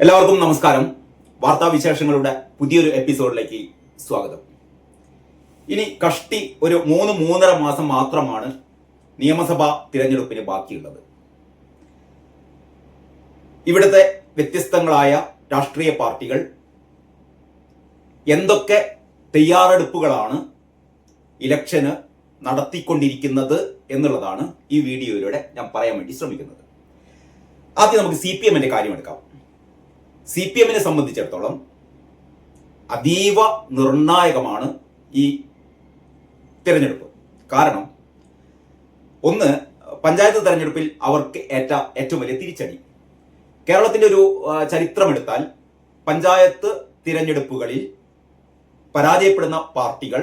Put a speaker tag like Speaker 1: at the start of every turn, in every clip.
Speaker 1: എല്ലാവർക്കും നമസ്കാരം. വാർത്താ വിശേഷങ്ങളുടെ പുതിയൊരു എപ്പിസോഡിലേക്ക് സ്വാഗതം. ഇനി കഷ്ടി ഒരു മൂന്ന് മൂന്നര മാസം മാത്രമാണ് നിയമസഭാ തിരഞ്ഞെടുപ്പിന് ബാക്കിയുള്ളത്. ഇവിടുത്തെ വ്യത്യസ്തങ്ങളായ രാഷ്ട്രീയ പാർട്ടികൾ എന്തൊക്കെ തയ്യാറെടുപ്പുകളാണ് ഇലക്ഷന് നടത്തിക്കൊണ്ടിരിക്കുന്നത് എന്നുള്ളതാണ് ഈ വീഡിയോയിലൂടെ ഞാൻ പറയാൻ വേണ്ടി ശ്രമിക്കുന്നത്. ആദ്യം നമുക്ക് സി പി എമ്മിന്റെ കാര്യം എടുക്കാം. സി പി എമ്മിനെ സംബന്ധിച്ചിടത്തോളം അതീവ നിർണായകമാണ് ഈ തിരഞ്ഞെടുപ്പ്. കാരണം ഒന്ന് പഞ്ചായത്ത് തെരഞ്ഞെടുപ്പിൽ അവർക്ക് ഏറ്റ ഏറ്റവും വലിയ തിരിച്ചടി. കേരളത്തിന്റെ ഒരു ചരിത്രമെടുത്താൽ പഞ്ചായത്ത് തിരഞ്ഞെടുപ്പുകളിൽ പരാജയപ്പെടുന്ന പാർട്ടികൾ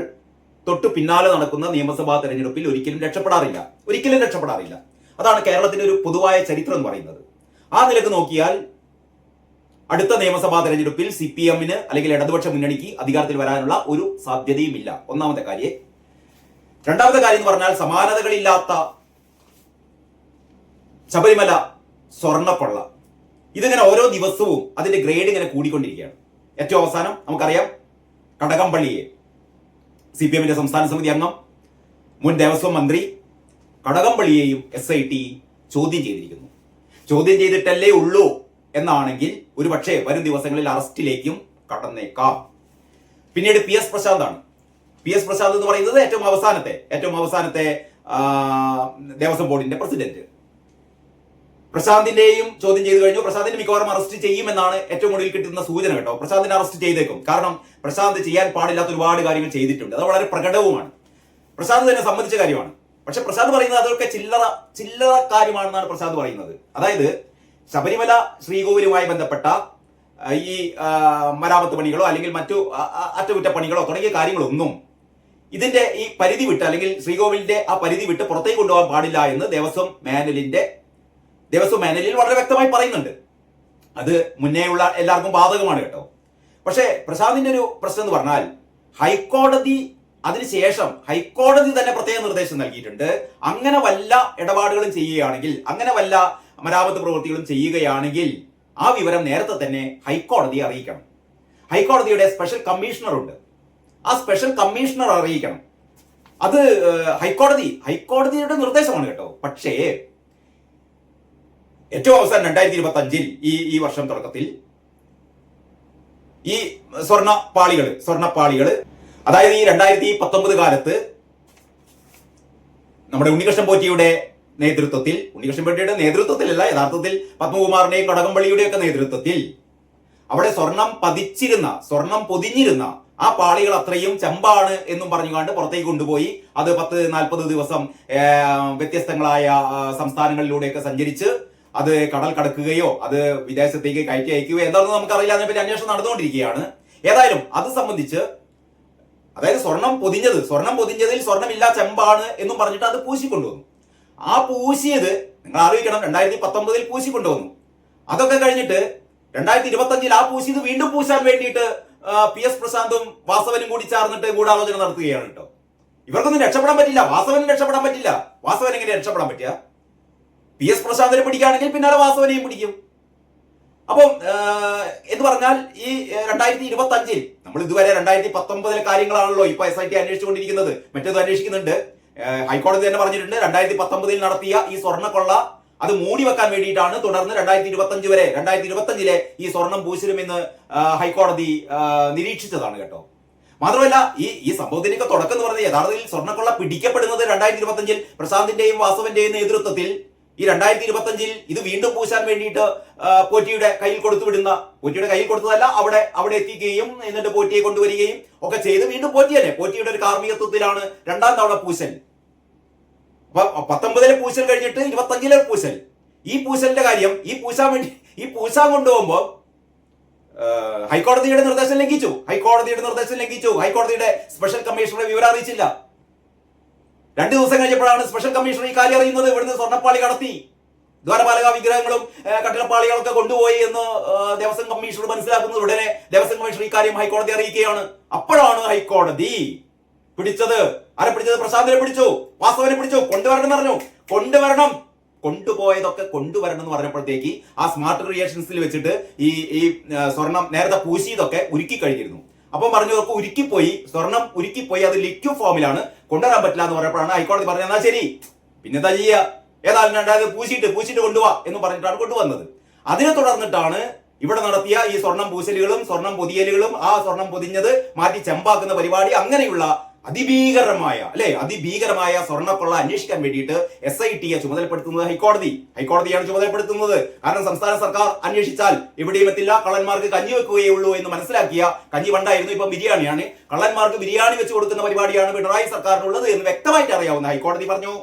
Speaker 1: തൊട്ടു പിന്നാലെ നടക്കുന്ന നിയമസഭാ തെരഞ്ഞെടുപ്പിൽ ഒരിക്കലും രക്ഷപ്പെടാറില്ല. ഒരിക്കലും രക്ഷപ്പെടാറില്ല. അതാണ് കേരളത്തിന്റെ ഒരു പൊതുവായ ചരിത്രം എന്ന് പറയുന്നത്. ആ നിലയ്ക്ക് നോക്കിയാൽ അടുത്ത നിയമസഭാ തെരഞ്ഞെടുപ്പിൽ സി പി എമ്മിന് അല്ലെങ്കിൽ ഇടതുപക്ഷ മുന്നണിക്ക് അധികാരത്തിൽ വരാനുള്ള ഒരു സാധ്യതയുമില്ല. ഒന്നാമത്തെ കാര്യം. രണ്ടാമത്തെ കാര്യം എന്ന് പറഞ്ഞാൽ സമാനതകളില്ലാത്ത ശബരിമല സ്വർണക്കൊള്ള ഇതിങ്ങനെ ഓരോ ദിവസവും അതിന്റെ ഗ്രേഡ് ഇങ്ങനെ കൂടിക്കൊണ്ടിരിക്കുകയാണ്. ഏറ്റവും അവസാനം നമുക്കറിയാം കടകംപള്ളിയെ സി പി എമ്മിന്റെ സംസ്ഥാന സമിതി അംഗം മുൻ ദേവസ്വം മന്ത്രി കടകംപള്ളിയെയും എസ് ഐ ടി ചോദ്യം ചെയ്തിരിക്കുന്നു. ചോദ്യം ചെയ്തിട്ടല്ലേ ഉള്ളൂ എന്നാണെങ്കിൽ ഒരു പക്ഷേ വരും ദിവസങ്ങളിൽ അറസ്റ്റിലേക്കും കടന്നേക്കാം. പിന്നീട് പി എസ് പ്രശാന്താണ്. പി എസ് പ്രശാന്ത് എന്ന് പറയുന്നത് ഏറ്റവും അവസാനത്തെ ഏറ്റവും അവസാനത്തെ ദേവസ്വം ബോർഡിന്റെ പ്രസിഡന്റ്. പ്രശാന്തിന്റെയും ചോദ്യം ചെയ്തു കഴിഞ്ഞു. പ്രശാന്തിനെ മിക്കവാറും അറസ്റ്റ് ചെയ്യുമെന്നാണ് ഏറ്റവും ഒടുവിൽ കിട്ടുന്ന സൂചന കേട്ടോ. പ്രശാന്തിനെ അറസ്റ്റ് ചെയ്തേക്കും. കാരണം പ്രശാന്ത് ചെയ്യാൻ പാടില്ലാത്ത ഒരുപാട് കാര്യങ്ങൾ ചെയ്തിട്ടുണ്ട്. അത് വളരെ പ്രകടവുമാണ്. പ്രശാന്ത് തന്നെ സമ്മതിച്ച കാര്യമാണ്. പക്ഷെ പ്രശാന്ത് പറയുന്നത് അതൊക്കെ ചില്ലറ ചില്ലറ കാര്യമാണെന്നാണ് പ്രശാന്ത് പറയുന്നത്. അതായത് ശബരിമല ശ്രീകോവിലുമായി ബന്ധപ്പെട്ട ഈ മരാമത്ത് പണികളോ അല്ലെങ്കിൽ മറ്റു അറ്റകുറ്റപ്പണികളോ തുടങ്ങിയ കാര്യങ്ങളൊന്നും ഇതിന്റെ ഈ പരിധി വിട്ട് അല്ലെങ്കിൽ ശ്രീകോവിലിന്റെ ആ പരിധി വിട്ട് പുറത്തേക്ക് കൊണ്ടുപോകാൻ പാടില്ല എന്ന് ദേവസ്വം മാനലിന്റെ ദേവസ്വം മാനലിൽ വളരെ വ്യക്തമായി പറയുന്നുണ്ട്. അത് മുന്നേയുള്ള എല്ലാവർക്കും ബാധകമാണ് കേട്ടോ. പക്ഷേ പ്രസാദിന്റെ ഒരു പ്രശ്നം എന്ന് പറഞ്ഞാൽ ഹൈക്കോടതി അതിനുശേഷം ഹൈക്കോടതി തന്നെ പ്രത്യേക നിർദ്ദേശം നൽകിയിട്ടുണ്ട്. അങ്ങനെ വല്ല ഇടപാടുകളും ചെയ്യുകയാണെങ്കിൽ അങ്ങനെ വല്ല മരാമത്ത് പ്രവൃത്തികളും ചെയ്യുകയാണെങ്കിൽ ആ വിവരം നേരത്തെ തന്നെ ഹൈക്കോടതിയെ അറിയിക്കണം. ഹൈക്കോടതിയുടെ സ്പെഷ്യൽ കമ്മീഷണർ ഉണ്ട്. ആ സ്പെഷ്യൽ കമ്മീഷണർ അറിയിക്കണം. അത് ഹൈക്കോടതി ഹൈക്കോടതിയുടെ നിർദ്ദേശമാണ് കേട്ടോ. പക്ഷേ ഏറ്റവും അവസാനം രണ്ടായിരത്തി ഇരുപത്തി അഞ്ചിൽ ഈ ഈ വർഷം തുടക്കത്തിൽ ഈ സ്വർണ പാളികൾ അതായത് ഈ രണ്ടായിരത്തി പത്തൊമ്പത് കാലത്ത് നമ്മുടെ ഉണ്ണികൃഷ്ണൻ പോറ്റിയുടെ നേതൃത്വത്തിൽ ഉണ്ണികൃഷ്ണൻ പെട്ടിയുടെ നേതൃത്വത്തിലല്ല യഥാർത്ഥത്തിൽ പത്മകുമാറിന്റെയും കടകംപള്ളിയുടെയും ഒക്കെ നേതൃത്വത്തിൽ. അവിടെ സ്വർണം പതിച്ചിരുന്ന സ്വർണം പൊതിഞ്ഞിരുന്ന ആ പാളികൾ അത്രയും ചെമ്പാണ് എന്നും പറഞ്ഞുകൊണ്ട് പുറത്തേക്ക് കൊണ്ടുപോയി. അത് പത്ത് നാൽപ്പത് ദിവസം വ്യത്യസ്തങ്ങളായ സംസ്ഥാനങ്ങളിലൂടെയൊക്കെ സഞ്ചരിച്ച് അത് കടൽ കടക്കുകയോ അത് വിദേശത്തേക്ക് കയറ്റി അയക്കുകയോ എന്താണെന്ന് നമുക്കറിയില്ല. അതിനെപ്പറ്റി അന്വേഷണം നടന്നുകൊണ്ടിരിക്കുകയാണ്. ഏതായാലും അത് സംബന്ധിച്ച് അതായത് സ്വർണം പൊതിഞ്ഞത് സ്വർണം പൊതിഞ്ഞതിൽ സ്വർണമില്ല ചെമ്പാണ് എന്നും പറഞ്ഞിട്ട് അത് പൂശിക്കൊണ്ടുവന്നു. ആ പൂശിയത് നിങ്ങൾ അറിയിക്കണം രണ്ടായിരത്തി പത്തൊമ്പതിൽ പൂശി കൊണ്ടുവന്നു അതൊക്കെ കഴിഞ്ഞിട്ട് രണ്ടായിരത്തി ഇരുപത്തി അഞ്ചിൽ ആ പൂശിയത് വീണ്ടും പൂശാൻ വേണ്ടിയിട്ട് പി എസ് പ്രശാന്തും വാസവനും കൂടി ചേർന്നിട്ട് ഗൂഢാലോചന നടത്തുകയാണ് കേട്ടോ. ഇവർക്കൊന്നും രക്ഷപ്പെടാൻ പറ്റില്ല വാസവനും രക്ഷപ്പെടാൻ പറ്റില്ല. വാസവൻ എങ്ങനെ രക്ഷപ്പെടാൻ പറ്റുക? പി എസ് പ്രശാന്തിനെ പിടിക്കുകയാണെങ്കിൽ പിന്നാലെ വാസവനെയും പിടിക്കും. അപ്പം എന്ന് പറഞ്ഞാൽ ഈ രണ്ടായിരത്തി ഇരുപത്തി അഞ്ചിൽ നമ്മൾ ഇതുവരെ രണ്ടായിരത്തി പത്തൊമ്പതിലെ കാര്യങ്ങളാണല്ലോ ഇപ്പൊ എസ് ഐ ടി അന്വേഷിച്ചുകൊണ്ടിരിക്കുന്നത്. മറ്റേത് അന്വേഷിക്കുന്നുണ്ട്. ഹൈക്കോടതി തന്നെ പറഞ്ഞിട്ടുണ്ട് രണ്ടായിരത്തി പത്തൊമ്പതിൽ നടത്തിയ ഈ സ്വർണക്കൊള്ള അത് മൂടി വെക്കാൻ വേണ്ടിയിട്ടാണ് തുടർന്ന് രണ്ടായിരത്തി ഇരുപത്തി അഞ്ച് വരെ രണ്ടായിരത്തി ഇരുപത്തി അഞ്ചിലെ ഈ സ്വർണം പൂശിരുമെന്ന് ഹൈക്കോടതി നിരീക്ഷിച്ചതാണ് കേട്ടോ. മാത്രമല്ല ഈ ഈ സംഭവത്തിനൊക്കെ തുടക്കം എന്ന് പറഞ്ഞാൽ യഥാർത്ഥത്തിൽ സ്വർണക്കൊള്ള പിടിക്കപ്പെടുന്നത് രണ്ടായിരത്തി ഇരുപത്തി അഞ്ചിൽ പ്രശാന്തിന്റെയും വാസവന്റെയും നേതൃത്വത്തിൽ ഈ രണ്ടായിരത്തി ഇരുപത്തി അഞ്ചിൽ ഇത് വീണ്ടും പൂശാൻ വേണ്ടിയിട്ട് പോറ്റിയുടെ കയ്യിൽ കൊടുത്തു വിടുന്ന പോറ്റിയുടെ കയ്യിൽ കൊടുത്തതല്ല അവിടെ അവിടെ എത്തിക്കുകയും എന്നിട്ട് പോറ്റിയെ കൊണ്ടുവരികയും ഒക്കെ ചെയ്ത് വീണ്ടും പോറ്റി തന്നെ. പോറ്റിയുടെ ഒരു കാർമ്മികത്വത്തിലാണ് രണ്ടാം തവണ പൂശൽ. പത്തൊമ്പതിലെ പൂശൽ കഴിഞ്ഞിട്ട് ഇരുപത്തഞ്ചിലെ പൂശൽ. ഈ പൂശലിന്റെ കാര്യം ഈ പൂശാൻ വേണ്ടി ഈ പൂശാൻ കൊണ്ടുപോകുമ്പോൾ ഹൈക്കോടതിയുടെ നിർദ്ദേശം ലംഘിച്ചു. ഹൈക്കോടതിയുടെ നിർദ്ദേശം ലംഘിച്ചു. ഹൈക്കോടതിയുടെ സ്പെഷ്യൽ കമ്മീഷണറെ വിവരം അറിയിച്ചില്ല. രണ്ടു ദിവസം കഴിഞ്ഞപ്പോഴാണ് സ്പെഷ്യൽ കമ്മീഷണർ ഈ കാര്യം അറിയുന്നത്. ഇവിടുന്ന് സ്വർണപ്പാളി കടത്തി. ദ്വാരപാലക വിഗ്രഹങ്ങളും കട്ടിടപ്പാളികളൊക്കെ കൊണ്ടുപോയി എന്ന് ദേവസ്വം കമ്മീഷണർ മനസ്സിലാക്കുന്നത് ഉടനെ ദേവസ്വം കമ്മീഷണർ ഈ കാര്യം ഹൈക്കോടതി അറിയിക്കുകയാണ്. അപ്പോഴാണ് ഹൈക്കോടതി പിടിച്ചത്. ആരെ പിടിച്ചത്? പ്രശാന്തിനെ പിടിച്ചു. വാസവനെ പിടിച്ചു. കൊണ്ടുവരണം പറഞ്ഞു. കൊണ്ടുവരണം. കൊണ്ടുപോയതൊക്കെ കൊണ്ടുവരണം എന്ന് പറഞ്ഞപ്പോഴത്തേക്ക് ആ സ്മാർട്ട് ക്രിയേഷൻസിൽ വെച്ചിട്ട് ഈ ഈ സ്വർണം നേരത്തെ പൂശിയതൊക്കെ ഉരുക്കി കഴിഞ്ഞിരുന്നു. അപ്പം പറഞ്ഞതൊക്കെ ഉരുക്കിപ്പോയി. സ്വർണം ഉരുക്കിപ്പോയി. അത് ലിക്വിഡ് ഫോമിലാണ് കൊണ്ടുവരാൻ പറ്റില്ല എന്ന് പറഞ്ഞപ്പോഴാണ് ഹൈക്കോടതി പറഞ്ഞത് എന്നാ ശരി. പിന്നെന്താ ചെയ്യുക ഏതായാലും രണ്ടായത് പൂശിയിട്ട് പൂശിയിട്ട് കൊണ്ടുപോവാ എന്ന് പറഞ്ഞിട്ടാണ് കൊണ്ടുവന്നത്. അതിനെ തുടർന്നിട്ടാണ് ഇവിടെ നടത്തിയ ഈ സ്വർണം പൂശലുകളും സ്വർണം പൊതിയലുകളും ആ സ്വർണം പൊതിഞ്ഞത് മാറ്റി ചെമ്പാക്കുന്ന പരിപാടി അങ്ങനെയുള്ള അതിഭീകരമായ അല്ലെ? അതിഭീകരമായ സ്വർണക്കൊള്ള അന്വേഷിക്കാൻ വേണ്ടിയിട്ട് എസ് ഐ ടിയെ ചുമതലപ്പെടുത്തുന്നത് ഹൈക്കോടതി. ഹൈക്കോടതിയാണ് ചുമതലപ്പെടുത്തുന്നത്. കാരണം സംസ്ഥാന സർക്കാർ അന്വേഷിച്ചാൽ എവിടെയും എത്തില്ല. കള്ളന്മാർക്ക് കഞ്ഞി വെക്കുകയേ ഉള്ളൂ എന്ന് മനസ്സിലാക്കിയ കഞ്ഞി വണ്ടായിരുന്നു ഇപ്പം ബിരിയാണിയാണ്. കള്ളന്മാർക്ക് ബിരിയാണി വെച്ച് കൊടുക്കുന്ന പരിപാടിയാണ് പിണറായി സർക്കാരിനുള്ളത് എന്ന് വ്യക്തമായിട്ട് അറിയാവുന്ന ഹൈക്കോടതി പറഞ്ഞു.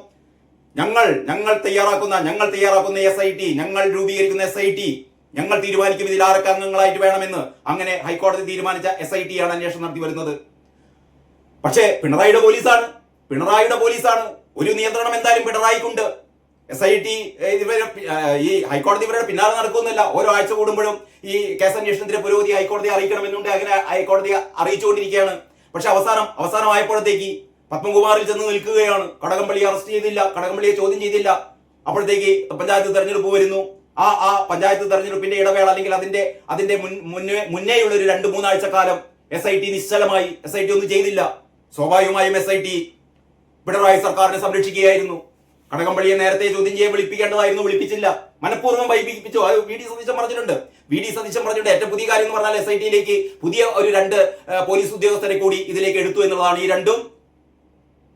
Speaker 1: ഞങ്ങൾ ഞങ്ങൾ തയ്യാറാക്കുന്ന ഞങ്ങൾ തയ്യാറാക്കുന്ന എസ് ഐ ടി ഞങ്ങൾ രൂപീകരിക്കുന്ന എസ് ഐ ടി ഞങ്ങൾ തീരുമാനിക്കും ഇതിൽ ആരൊക്കെ അംഗങ്ങളായിട്ട് വേണമെന്ന്. അങ്ങനെ ഹൈക്കോടതി തീരുമാനിച്ച എസ് ഐ ടി ആണ് അന്വേഷണം നടത്തി വരുന്നത്. പക്ഷേ പിണറായിയുടെ പോലീസാണ്. പിണറായിയുടെ പോലീസാണ്. ഒരു നിയന്ത്രണം എന്തായാലും പിണറായിക്കുണ്ട്. എസ് ഐ ടി ഇവരെ ഈ ഹൈക്കോടതി ഇവരുടെ പിന്നാലെ നടക്കുന്നില്ല ഓരോ ആഴ്ച കൂടുമ്പോഴും ഈ കേസ് അന്വേഷണത്തിന്റെ പുരോഗതി ഹൈക്കോടതി അറിയിക്കണമെന്നുണ്ട്. അങ്ങനെ ഹൈക്കോടതി അറിയിച്ചുകൊണ്ടിരിക്കുകയാണ്. പക്ഷെ അവസാനം അവസാനമായപ്പോഴത്തേക്ക് പത്മകുമാറിൽ ചെന്ന് നിൽക്കുകയാണ്. കടകംപള്ളി അറസ്റ്റ് ചെയ്തില്ല. കടകംപള്ളിയെ ചോദ്യം ചെയ്തില്ല. അപ്പോഴത്തേക്ക് പഞ്ചായത്ത് തെരഞ്ഞെടുപ്പ് വരുന്നു. ആ ആ പഞ്ചായത്ത് തെരഞ്ഞെടുപ്പിന്റെ ഇടവേള അല്ലെങ്കിൽ അതിന്റെ അതിന്റെ മുൻ മുന്നേ മുന്നേയുള്ള ഒരു രണ്ട് മൂന്നാഴ്ച കാലം എസ് ഐ ടി നിശ്ചലമായി. എസ് ഐ ടി ഒന്നും ചെയ്തില്ല. സ്വാഭാവികമായും എസ് ഐ ടി പിണറായി സർക്കാരിനെ സംരക്ഷിക്കുകയായിരുന്നു. കടകംപള്ളിയെ നേരത്തെ ചോദ്യം ചെയ്യാൻ വിളിപ്പിക്കേണ്ടതായിരുന്നു വിളിപ്പിച്ചില്ല. മനഃപൂർവം വൈപിപ്പിച്ചു അത് വി ഡി സതീശൻ പറഞ്ഞിട്ടുണ്ട്. വി ഡി സതീശൻ പറഞ്ഞിട്ടുണ്ട് ഏറ്റവും പുതിയ കാര്യം എന്ന് പറഞ്ഞാൽ എസ് ഐ ടിയിലേക്ക് പുതിയ ഒരു രണ്ട് പോലീസ് ഉദ്യോഗസ്ഥരെ കൂടി ഇതിലേക്ക് എടുത്തു എന്നുള്ളതാണ് ഈ രണ്ടും.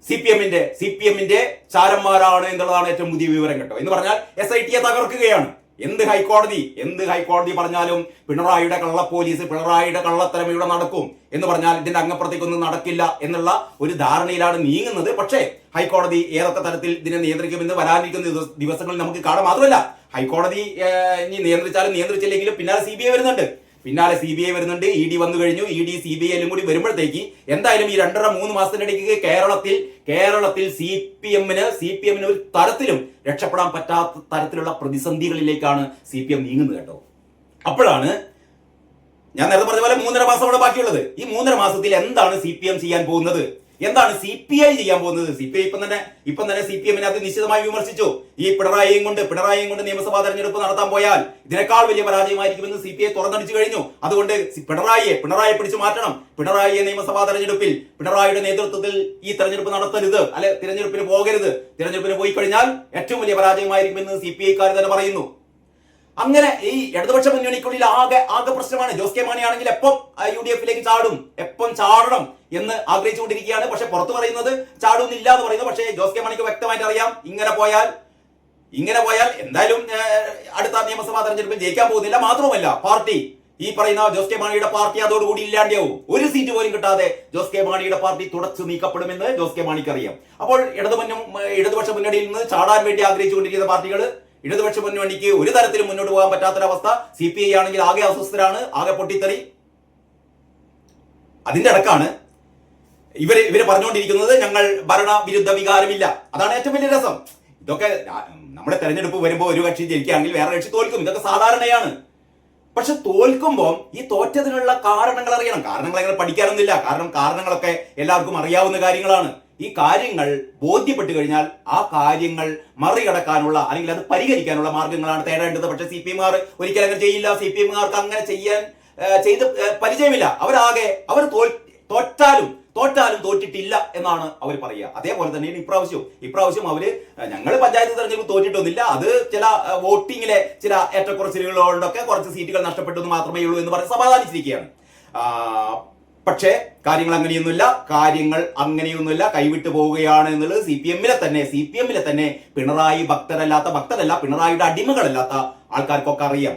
Speaker 1: സി പി എമ്മിന്റെ സി പി എമ്മിന്റെ ചാരന്മാരാണ് എന്നുള്ളതാണ് ഏറ്റവും പുതിയ വിവരം കേട്ടോ. എന്ന് പറഞ്ഞാൽ എസ് ഐ ടിയെ തകർക്കുകയാണ്. എന്ത് ഹൈക്കോടതി? എന്ത് ഹൈക്കോടതി പറഞ്ഞാലും പിണറായിയുടെ കള്ള പോലീസ് പിണറായിയുടെ കള്ളത്തരം ഇവിടെ നടക്കും എന്ന് പറഞ്ഞാൽ ഇതിന്റെ അംഗപ്രതിക്കൊന്നും നടക്കില്ല എന്നുള്ള ഒരു ധാരണയിലാണ് നീങ്ങുന്നത്. പക്ഷേ ഹൈക്കോടതി ഏതൊക്കെ തരത്തിൽ ഇതിനെ നിയന്ത്രിക്കുമെന്ന് വരാനിരിക്കുന്ന ദിവസങ്ങളിൽ നമുക്ക് കാണാം. മാത്രമല്ല ഹൈക്കോടതി നിയന്ത്രിച്ചാലും നിയന്ത്രിച്ചില്ലെങ്കിലും പിന്നാലെ സി ബി ഐ വരുന്നുണ്ട്. പിന്നാലെ സി ബി ഐ വരുന്നുണ്ട്. ഇ ഡി വന്നു കഴിഞ്ഞു. ഇ ഡി സി ബി ഐയിലും കൂടി വരുമ്പോഴത്തേക്ക് എന്തായാലും ഈ രണ്ടര മൂന്ന് മാസത്തിനിടയ്ക്ക് കേരളത്തിൽ കേരളത്തിൽ സി പി എമ്മിന് സി പി എമ്മിന് ഒരു തരത്തിലും രക്ഷപ്പെടാൻ പറ്റാത്ത തരത്തിലുള്ള പ്രതിസന്ധികളിലേക്കാണ് സി പി എം നീങ്ങുന്നത് കേട്ടോ. അപ്പോഴാണ് ഞാൻ നേരത്തെ പറഞ്ഞ പോലെ മൂന്നര മാസമാണ് ബാക്കിയുള്ളത്. ഈ മൂന്നര മാസത്തിൽ എന്താണ് സി പി എം ചെയ്യാൻ പോകുന്നത്? എന്താണ് സി പി ഐ ചെയ്യാൻ പോകുന്നത്? സി പി ഐ ഇപ്പം തന്നെ ഇപ്പം തന്നെ സി പി എമ്മിനെ അത് നിശ്ചിതമായി വിമർശിച്ചു. ഈ പിണറായിയും കൊണ്ട് പിണറായിയും കൊണ്ട് നിയമസഭാ തെരഞ്ഞെടുപ്പ് നടത്താൻ പോയാൽ ഇതിനേക്കാൾ വലിയ പരാജയമായിരിക്കുമെന്ന് സി പി ഐ തുറന്നടിച്ചു കഴിഞ്ഞു. അതുകൊണ്ട് പിണറായിയെ പിണറായിയെ പിടിച്ചു മാറ്റണം. പിണറായിയെ നിയമസഭാ തെരഞ്ഞെടുപ്പിൽ പിണറായിയുടെ നേതൃത്വത്തിൽ ഈ തെരഞ്ഞെടുപ്പ് നടത്തരുത്. അല്ലെ തിരഞ്ഞെടുപ്പിന് പോകരുത്. തിരഞ്ഞെടുപ്പിന് പോയി കഴിഞ്ഞാൽ ഏറ്റവും വലിയ പരാജയമായിരിക്കുമെന്ന് സി പി ഐക്കാർ തന്നെ പറയുന്നു. അങ്ങനെ ഈ ഇടതുപക്ഷ മുന്നണിക്കുള്ളിൽ ആകെ ആകെ പ്രശ്നമാണ്. ജോസ് കെ മാണി ആണെങ്കിൽ എപ്പം യു ഡി എഫിലേക്ക് ചാടും? എപ്പം ചാടണം എന്ന് ആഗ്രഹിച്ചുകൊണ്ടിരിക്കുകയാണ്. പക്ഷെ പുറത്തു പറയുന്നത് ചാടുന്നില്ല എന്ന് പറയുന്നു. പക്ഷേ ജോസ് കെ മാണിക്ക് വ്യക്തമായിട്ട് അറിയാം. ഇങ്ങനെ പോയാൽ ഇങ്ങനെ പോയാൽ എന്തായാലും അടുത്ത നിയമസഭാ തെരഞ്ഞെടുപ്പിൽ ജയിക്കാൻ പോകുന്നില്ല. മാത്രമല്ല പാർട്ടി ഈ പറയുന്ന ജോസ് കെ മാണിയുടെ പാർട്ടി അതോടുകൂടി ഇല്ലാണ്ടാവും. ഒരു സീറ്റ് പോലും കിട്ടാതെ ജോസ് കെ മാണിയുടെ പാർട്ടി തുടച്ചു നീക്കപ്പെടുമെന്ന് ജോസ് കെ മാണിക്ക് അറിയാം. അപ്പോൾ ഇടതുപക്ഷ മുന്നണിയിൽ നിന്ന് ചാടാൻ വേണ്ടി ആഗ്രഹിച്ചുകൊണ്ടിരിക്കുന്ന പാർട്ടികൾ ഇടതുപക്ഷ മുന്നണിക്ക് ഒരു തരത്തിലും മുന്നോട്ട് പോകാൻ പറ്റാത്തൊരവസ്ഥ സി പി ഐ ആണെങ്കിൽ ആകെ അസ്വസ്ഥരാണ് ആകെ പൊട്ടിത്തെറി. അതിന്റെ അടക്കാണ് ഇവർ ഇവർ പറഞ്ഞുകൊണ്ടിരിക്കുന്നത് ഞങ്ങൾ ഭരണ വിരുദ്ധ വികാരമില്ല. അതാണ് ഏറ്റവും വലിയ രസം. ഇതൊക്കെ നമ്മുടെ തെരഞ്ഞെടുപ്പ് വരുമ്പോൾ ഒരു കക്ഷി ജയിക്കുകയാണെങ്കിൽ വേറെ കക്ഷി തോൽക്കും. ഇതൊക്കെ സാധാരണയാണ്. പക്ഷെ തോൽക്കുമ്പോൾ ഈ തോറ്റതിനുള്ള കാരണങ്ങൾ അറിയണം. കാരണങ്ങൾ അങ്ങനെ പഠിക്കാനൊന്നുമില്ല. കാരണം കാരണങ്ങളൊക്കെ എല്ലാവർക്കും അറിയാവുന്ന കാര്യങ്ങളാണ്. ഈ കാര്യങ്ങൾ ബോധ്യപ്പെട്ടു കഴിഞ്ഞാൽ ആ കാര്യങ്ങൾ മറികടക്കാനുള്ള അല്ലെങ്കിൽ അത് പരിഹരിക്കാനുള്ള മാർഗങ്ങളാണ് തേടേണ്ടത്. പക്ഷെ സി പി എമ്മാർ ഒരിക്കലും അങ്ങനെ ചെയ്യില്ല. സി പി എമ്മുകാർക്ക് അങ്ങനെ ചെയ്യാൻ ചെയ്ത് പരിചയമില്ല. അവരാകെ അവർ തോൽ തോറ്റാലും തോറ്റാലും തോറ്റിട്ടില്ല എന്നാണ് അവർ പറയുക. അതേപോലെ തന്നെ ഇപ്രാവശ്യവും ഇപ്രാവശ്യം അവർ ഞങ്ങൾ പഞ്ചായത്ത് തെരഞ്ഞെടുപ്പ് തോറ്റിട്ടൊന്നുമില്ല. അത് ചില വോട്ടിങ്ങിലെ ചില ഏറ്റക്കുറച്ചിലുകളോടൊക്കെ കുറച്ച് സീറ്റുകൾ നഷ്ടപ്പെട്ടു മാത്രമേ ഉള്ളൂ എന്ന് പറഞ്ഞ് സമാധാനിച്ചിരിക്കുകയാണ്. പക്ഷേ കാര്യങ്ങൾ അങ്ങനെയൊന്നുമില്ല. കാര്യങ്ങൾ അങ്ങനെയൊന്നുമില്ല. കൈവിട്ടു പോവുകയാണ് എന്നുള്ളത് സി പി എമ്മിലെ തന്നെ സി പി എമ്മിലെ തന്നെ പിണറായി ഭക്തരല്ലാത്ത ഭക്തരല്ല പിണറായിയുടെ അടിമകളല്ലാത്ത ആൾക്കാർക്കൊക്കെ അറിയാം.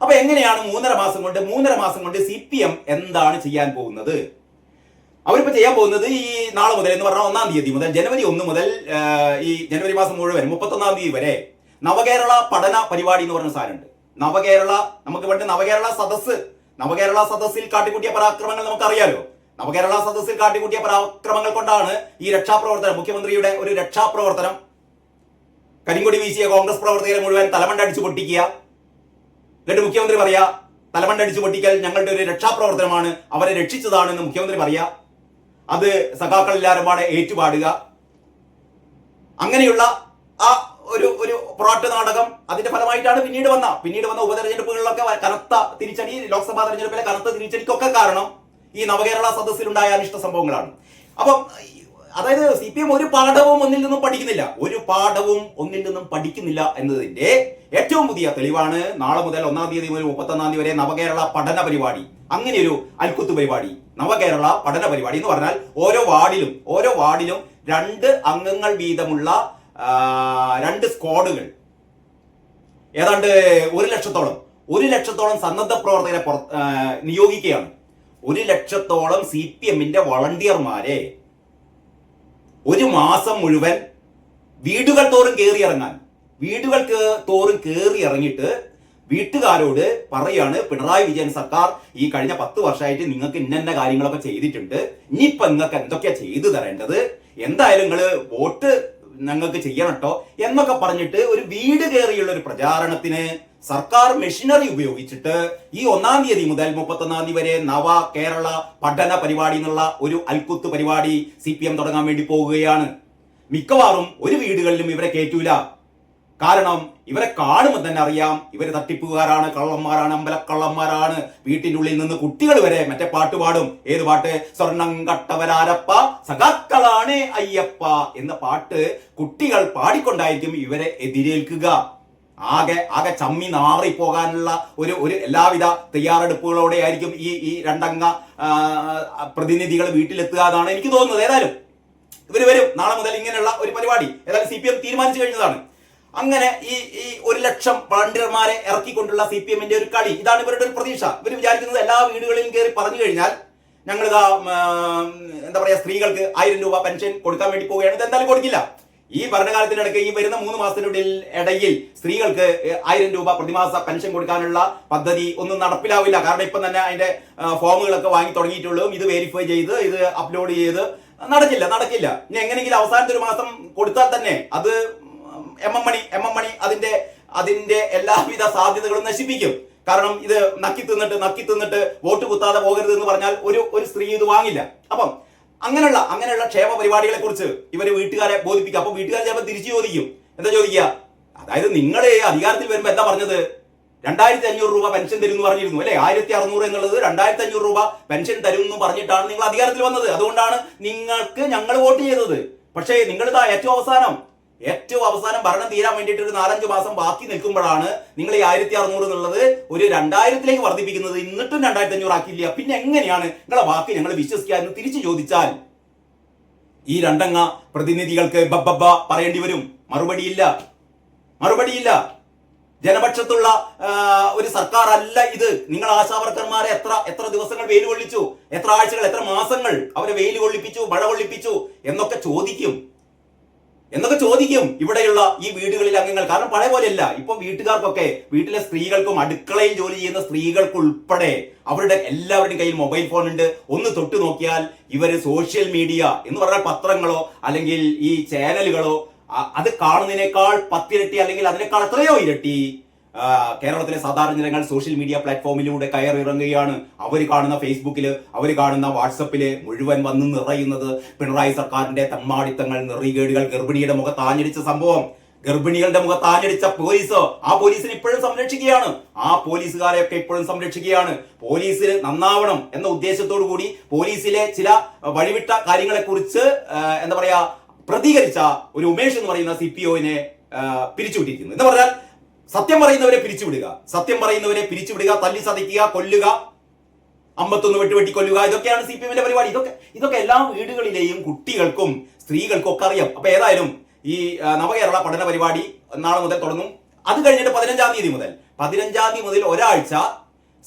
Speaker 1: അപ്പൊ എങ്ങനെയാണ് മൂന്നര മാസം കൊണ്ട് മൂന്നര മാസം കൊണ്ട് സി പി എം എന്താണ് ചെയ്യാൻ പോകുന്നത്? അവരിപ്പോ ചെയ്യാൻ പോകുന്നത് ഈ നാളെ മുതൽ എന്ന് പറഞ്ഞാൽ ഒന്നാം തീയതി മുതൽ ജനുവരി ഒന്ന് മുതൽ ഈ ജനുവരി മാസം മുഴുവൻ മുപ്പത്തൊന്നാം തീയതി വരെ നവകേരള പഠന പരിപാടി എന്ന് പറഞ്ഞ സാധനമുണ്ട്. നവകേരള നമുക്ക് പണ്ട് നവകേരള സദസ്സ് നവകേരള സദസ്സിൽ കാട്ടിക്കൂട്ടിയ പരാക്രമങ്ങൾ നമുക്കറിയാലോ. നവകേരള സദസ്സിൽ കാട്ടിക്കൂട്ടിയ പരാക്രമങ്ങൾ കൊണ്ടാണ് ഈ രക്ഷാപ്രവർത്തനം മുഖ്യമന്ത്രിയുടെ ഒരു രക്ഷാപ്രവർത്തനം കരിങ്കൊടി വീശിയ കോൺഗ്രസ് പ്രവർത്തകരെ മുഴുവൻ തലമണ്ടടിച്ചു പൊട്ടിക്കുക. എന്നിട്ട് മുഖ്യമന്ത്രി പറയാ തലമണ്ടടിച്ചു പൊട്ടിക്കൽ ഞങ്ങളുടെ ഒരു രക്ഷാപ്രവർത്തനമാണ് അവരെ രക്ഷിച്ചതാണെന്ന് മുഖ്യമന്ത്രി പറയാ. അത് സഖാക്കൾ എല്ലാവരും പാടെ ഏറ്റുപാടുക. അങ്ങനെയുള്ള ആ ഒരു ഒരു പൊറാട്ട് നാടകം അതിന്റെ ഫലമായിട്ടാണ് പിന്നീട് വന്ന. പിന്നീട് വന്ന ഉപതെരഞ്ഞെടുപ്പുകളിലൊക്കെ കനത്ത തിരിച്ചടി ലോക്സഭാ തെരഞ്ഞെടുപ്പിലെ കനത്ത തിരിച്ചടിക്കൊക്കെ കാരണം ഈ നവകേരള സദസ്സിലുണ്ടായ അനിഷ്ട സംഭവങ്ങളാണ്. അപ്പം അതായത് സി പി എം ഒരു പാഠവും ഒന്നിൽ നിന്നും പഠിക്കുന്നില്ല. ഒരു പാഠവും ഒന്നിൽ നിന്നും പഠിക്കുന്നില്ല എന്നതിന്റെ ഏറ്റവും പുതിയ തെളിവാണ് നാളെ മുതൽ ഒന്നാം തീയതി മുതൽ മുപ്പത്തൊന്നാം തീയതി വരെ നവകേരള പഠന പരിപാടി. അങ്ങനെ ഒരു അൽക്കുത്ത് പരിപാടി. നവകേരള പഠന പരിപാടി എന്ന് പറഞ്ഞാൽ ഓരോ വാർഡിലും ഓരോ വാർഡിലും രണ്ട് അംഗങ്ങൾ വീതമുള്ള രണ്ട് സ്ക്വാഡുകൾ. ഏതാണ്ട് ഒരു ലക്ഷത്തോളം. ഒരു ലക്ഷത്തോളം സന്നദ്ധ പ്രവർത്തകരെ നിയോഗിക്കുകയാണ്. ഒരു ലക്ഷത്തോളം സി പി എമ്മിന്റെ വളണ്ടിയർമാരെ ഒരു മാസം മുഴുവൻ വീടുകൾ തോറും കയറി ഇറങ്ങാൻ വീടുകൾ തോറും കയറി ഇറങ്ങിയിട്ട് വീട്ടുകാരോട് പറയാണ് പിണറായി വിജയൻ സർക്കാർ ഈ കഴിഞ്ഞ പത്ത് വർഷമായിട്ട് നിങ്ങൾക്ക് ഇന്ന കാര്യങ്ങളൊക്കെ ചെയ്തിട്ടുണ്ട്. ഇനിയിപ്പോ നിങ്ങൾക്ക് എന്തൊക്കെയാ ചെയ്തു തരേണ്ടത്? എന്തായാലും നിങ്ങൾ വോട്ട് ഞങ്ങൾക്ക് ചെയ്യണം കേട്ടോ എന്നൊക്കെ പറഞ്ഞിട്ട് ഒരു വീട് കയറിയുള്ള ഒരു പ്രചാരണത്തിന് സർക്കാർ മെഷീനറി ഉപയോഗിച്ചിട്ട് ഈ ഒന്നാം തീയതി മുതൽ മുപ്പത്തൊന്നാം തീയതി വരെ നവ കേരള പഠന പരിപാടി എന്നുള്ള ഒരു അൽക്കുത്ത് പരിപാടി സി തുടങ്ങാൻ വേണ്ടി പോവുകയാണ് മിക്കവാറും ഒരു വീടുകളിലും ഇവരെ കയറ്റൂല കാരണം ഇവരെ കാണുമ്പോൾ തന്നെ അറിയാം. ഇവർ തട്ടിപ്പുകാരാണ് കള്ളന്മാരാണ് അമ്പലക്കള്ളന്മാരാണ്. വീട്ടിന്റെ ഉള്ളിൽ നിന്ന് കുട്ടികൾ വരെ മറ്റേ പാട്ട് പാടും. ഏത് പാട്ട്? സ്വർണം കട്ടവരാരപ്പ സഖാക്കളാണ് അയ്യപ്പ എന്ന പാട്ട് കുട്ടികൾ പാടിക്കൊണ്ടായിരിക്കും ഇവരെ എതിരേൽക്കുക. ആകെ ആകെ ചമ്മി നാറി പോകാനുള്ള ഒരു ഒരു എല്ലാവിധ തയ്യാറെടുപ്പുകളോടെ ആയിരിക്കും ഈ ഈ രണ്ടംഗ പ്രതിനിധികൾ വീട്ടിലെത്തുക എന്നാണ് എനിക്ക് തോന്നുന്നത്. ഏതായാലും ഇവർ വരും. നാളെ മുതൽ ഇങ്ങനെയുള്ള ഒരു പരിപാടി. ഏതായാലും സി തീരുമാനിച്ചു കഴിഞ്ഞതാണ്. അങ്ങനെ ഈ ഈ ഒരു ലക്ഷം വളണ്ടിയർമാരെ ഇറക്കിക്കൊണ്ടുള്ള സി പി എമ്മിന്റെ ഒരു കളി. ഇതാണ് ഇവരുടെ ഒരു പ്രതീക്ഷ. ഇവർ വിചാരിക്കുന്നത് എല്ലാ വീടുകളിലും കയറി പറഞ്ഞു കഴിഞ്ഞാൽ ഞങ്ങൾ എന്താ പറയാ സ്ത്രീകൾക്ക് ആയിരം രൂപ പെൻഷൻ കൊടുക്കാൻ വേണ്ടി പോവുകയാണ്. ഇത് എന്തായാലും കൊടുക്കില്ല. ഈ ഭരണകാലത്തിനിടയ്ക്ക് ഈ വരുന്ന മൂന്ന് മാസത്തിനുള്ളിൽ ഇടയിൽ സ്ത്രീകൾക്ക് ആയിരം രൂപ പ്രതിമാസ പെൻഷൻ കൊടുക്കാനുള്ള പദ്ധതി ഒന്നും നടപ്പിലാവില്ല. കാരണം ഇപ്പം തന്നെ അതിന്റെ ഫോമുകളൊക്കെ വാങ്ങി തുടങ്ങിയിട്ടുള്ളൂ. ഇത് വെരിഫൈ ചെയ്ത് ഇത് അപ്ലോഡ് ചെയ്ത് നടക്കില്ല നടക്കില്ല. ഇനി എങ്ങനെയെങ്കിലും അവസാനത്തെ ഒരു മാസം കൊടുത്താൽ തന്നെ അത് M M Mani M M Mani അതിന്റെ അതിന്റെ എല്ലാവിധ സാധ്യതകളും നശിപ്പിക്കും. കാരണം ഇത് നക്കി തിന്നിട്ട് നക്കി തിന്നിട്ട് വോട്ട് കുത്താതെ പോകരുത് എന്ന് പറഞ്ഞാൽ ഒരു ഒരു സ്ത്രീ ഇത് വാങ്ങില്ല. അപ്പം അങ്ങനെയുള്ള അങ്ങനെയുള്ള ക്ഷേമ പരിപാടികളെ കുറിച്ച് ഇവർ വീട്ടുകാരെ ബോധിപ്പിക്കുക അപ്പൊ വീട്ടുകാർ ചിലപ്പോൾ തിരിച്ചു ചോദിക്കും. എന്താ ചോദിക്കുക? അതായത് നിങ്ങൾ അധികാരത്തിൽ വരുമ്പോൾ എന്താ പറഞ്ഞത്? രണ്ടായിരത്തി അഞ്ഞൂറ് രൂപ പെൻഷൻ തരും എന്ന് പറഞ്ഞിരുന്നു അല്ലെ? ആയിരത്തി അറുന്നൂറ് എന്നുള്ളത് രണ്ടായിരത്തി അഞ്ഞൂറ് രൂപ പെൻഷൻ തരും എന്ന് പറഞ്ഞിട്ടാണ് നിങ്ങൾ അധികാരത്തിൽ വന്നത്. അതുകൊണ്ടാണ് നിങ്ങൾക്ക് ഞങ്ങൾ വോട്ട് ചെയ്തത്. പക്ഷേ നിങ്ങളിതാ ഏറ്റവും അവസാനം ഏറ്റവും അവസാനം ഭരണം തീരാൻ വേണ്ടിയിട്ട് ഒരു നാലഞ്ച് മാസം ബാക്കി നിൽക്കുമ്പോഴാണ് നിങ്ങൾ ഈ ആയിരത്തി അറുന്നൂറ് എന്നുള്ളത് ഒരു രണ്ടായിരത്തിലേക്ക് വർദ്ധിപ്പിക്കുന്നത്. എന്നിട്ടും രണ്ടായിരത്തി അഞ്ഞൂറ് ആക്കിയില്ല. പിന്നെ എങ്ങനെയാണ് നിങ്ങളെ വാക്ക് ഞങ്ങൾ വിശ്വസിക്കുക എന്ന് തിരിച്ചു ചോദിച്ചാൽ ഈ രണ്ടംഗ പ്രതിനിധികൾക്ക് ബബ്ബ പറയേണ്ടി വരും. മറുപടിയില്ല. മറുപടിയില്ല. ജനപക്ഷത്തുള്ള ഒരു സർക്കാർ അല്ല ഇത്. നിങ്ങൾ ആശാവർക്കർമാരെ എത്ര എത്ര ദിവസങ്ങൾ വെയിൽ കൊള്ളിച്ചു? എത്ര ആഴ്ചകൾ എത്ര മാസങ്ങൾ അവരെ വെയിൽ കൊള്ളിപ്പിച്ചു മഴ കൊള്ളിപ്പിച്ചു എന്നൊക്കെ ചോദിക്കും. എന്നൊക്കെ ചോദിക്കും ഇവിടെയുള്ള ഈ വീടുകളിൽ അംഗങ്ങൾ. കാരണം പഴയ പോലെയല്ല. ഇപ്പൊ വീട്ടുകാർക്കൊക്കെ വീട്ടിലെ സ്ത്രീകൾക്കും അടുക്കളയിൽ ജോലി ചെയ്യുന്ന സ്ത്രീകൾക്കുൾപ്പെടെ അവരുടെ എല്ലാവരുടെയും കയ്യിൽ മൊബൈൽ ഫോൺ ഉണ്ട് ഒന്ന് തൊട്ട് നോക്കിയാൽ ഇവർ സോഷ്യൽ മീഡിയ എന്ന് പറഞ്ഞാൽ പത്രങ്ങളോ അല്ലെങ്കിൽ ഈ ചാനലുകളോ അത് കാണുന്നതിനേക്കാൾ പത്തിരട്ടി അല്ലെങ്കിൽ അതിനേക്കാൾ എത്രയോ ഇരട്ടി കേരളത്തിലെ സാധാരണ ജനങ്ങൾ സോഷ്യൽ മീഡിയ പ്ലാറ്റ്ഫോമിലൂടെ കയറിറങ്ങുകയാണ് അവർ കാണുന്ന ഫേസ്ബുക്കിൽ അവർ കാണുന്ന വാട്സപ്പിൽ മുഴുവൻ വന്ന് നിറയുന്നത് പിണറായി സർക്കാരിന്റെ തമ്മാടിത്തങ്ങൾ നിറികേടുകൾ ഗർഭിണിയുടെ മുഖത്ത് ആഞ്ഞടിച്ച സംഭവം. ഗർഭിണികളുടെ മുഖത്ത് ആഞ്ഞടിച്ച പോലീസ്. ആ പോലീസിനെ ഇപ്പോഴും സംരക്ഷിക്കുകയാണ്. ആ പോലീസുകാരെയൊക്കെ ഇപ്പോഴും സംരക്ഷിക്കുകയാണ്. പോലീസിൽ നന്നാവണം എന്ന ഉദ്ദേശത്തോടു കൂടി പോലീസിലെ ചില വഴിവിട്ട കാര്യങ്ങളെ കുറിച്ച് എന്താ പറയാ പ്രതികരിച്ച ഒരു ഉമേഷ് എന്ന് പറയുന്ന സി പി ഒനെ പിരിച്ചുവിട്ടിരിക്കുന്നു. എന്ന് പറഞ്ഞാൽ സത്യം പറയുന്നവരെ പിരിച്ചുവിടുക. സത്യം പറയുന്നവരെ പിരിച്ചുവിടുക തല്ലി സതിക്കുക കൊല്ലുക അമ്പത്തൊന്ന് വെട്ടി വെട്ടി കൊല്ലുക ഇതൊക്കെയാണ് സി പി എമ്മിന്റെ പരിപാടി. ഇതൊക്കെ ഇതൊക്കെ എല്ലാ വീടുകളിലെയും കുട്ടികൾക്കും സ്ത്രീകൾക്കും ഒക്കെ അറിയാം. അപ്പൊ ഏതായാലും ഈ നവകേരള പഠന പരിപാടി നാളെ മുതൽ തുടങ്ങും. അത് കഴിഞ്ഞിട്ട് പതിനഞ്ചാം തീയതി മുതൽ പതിനഞ്ചാം തീയതി മുതൽ ഒരാഴ്ച